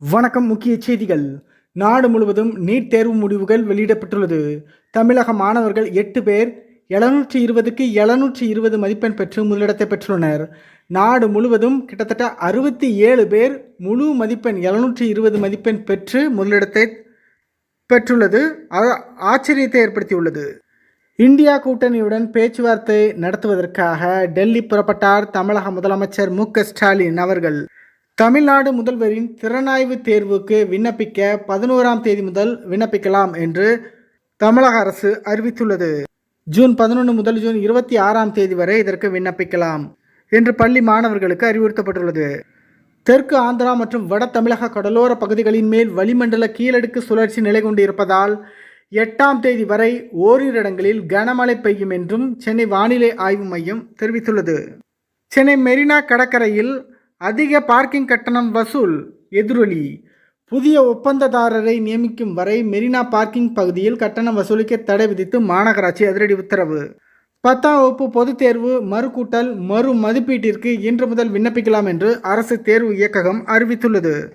வணக்கம் முக்கிய செய்திகள். நாடு முழுவதும் நீட் தேர்வு முடிவுகள் வெளியிடப்பட்டுள்ளது. தமிழக மாணவர்கள் எட்டு பேர் எழுநூற்றி இருபதுக்கு எழுநூற்றி இருபது மதிப்பெண் பெற்று முதலிடத்தை பெற்றுள்ளனர். நாடு முழுவதும் கிட்டத்தட்ட அறுபத்தி ஏழு பேர் முழு மதிப்பெண் எழுநூற்றி இருபது மதிப்பெண் பெற்று முதலிடத்தை பெற்றுள்ளது. ஆ- ஆச்சரியத்தை ஏற்படுத்தியுள்ளது. இந்தியா கூட்டணியுடன் பேச்சுவார்த்தை நடத்துவதற்காக டெல்லி புறப்பட்டார் தமிழக முதலமைச்சர் மு க ஸ்டாலின் அவர்கள். தமிழ்நாடு முதல்வரின் திறனாய்வு தேர்வுக்கு விண்ணப்பிக்க பதினோராம் தேதி முதல் விண்ணப்பிக்கலாம் என்று தமிழக அரசு அறிவித்துள்ளது. ஜூன் பதினொன்று முதல் ஜூன் இருபத்தி ஆறாம் தேதி வரை இதற்கு விண்ணப்பிக்கலாம் என்று பள்ளி மாணவர்களுக்கு அறிவுறுத்தப்பட்டுள்ளது. தெற்கு ஆந்திரா மற்றும் வட தமிழக கடலோர பகுதிகளின் மேல் வளிமண்டல கீழடுக்கு சுழற்சி நிலை கொண்டிருப்பதால் எட்டாம் தேதி வரை ஓரிரு இடங்களில் கனமழை பெய்யும் என்றும் சென்னை வானிலை ஆய்வு மையம் தெரிவித்துள்ளது. சென்னை மெரினா கடற்கரையில் அதிக பார்க்கிங் கட்டணம் வசூல் எதிரொலி. புதிய ஒப்பந்ததாரரை நியமிக்கும் வரை மெரினா பார்க்கிங் பகுதியில் கட்டணம் வசூலிக்க தடை விதித்து மாநகராட்சி அதிரடி உத்தரவு. பத்தாம் வகுப்பு பொதுத் தேர்வு மறுகூட்டல் மறு மதிப்பீட்டிற்கு இன்று முதல் விண்ணப்பிக்கலாம் என்று அரசு தேர்வு இயக்ககம் அறிவித்துள்ளது.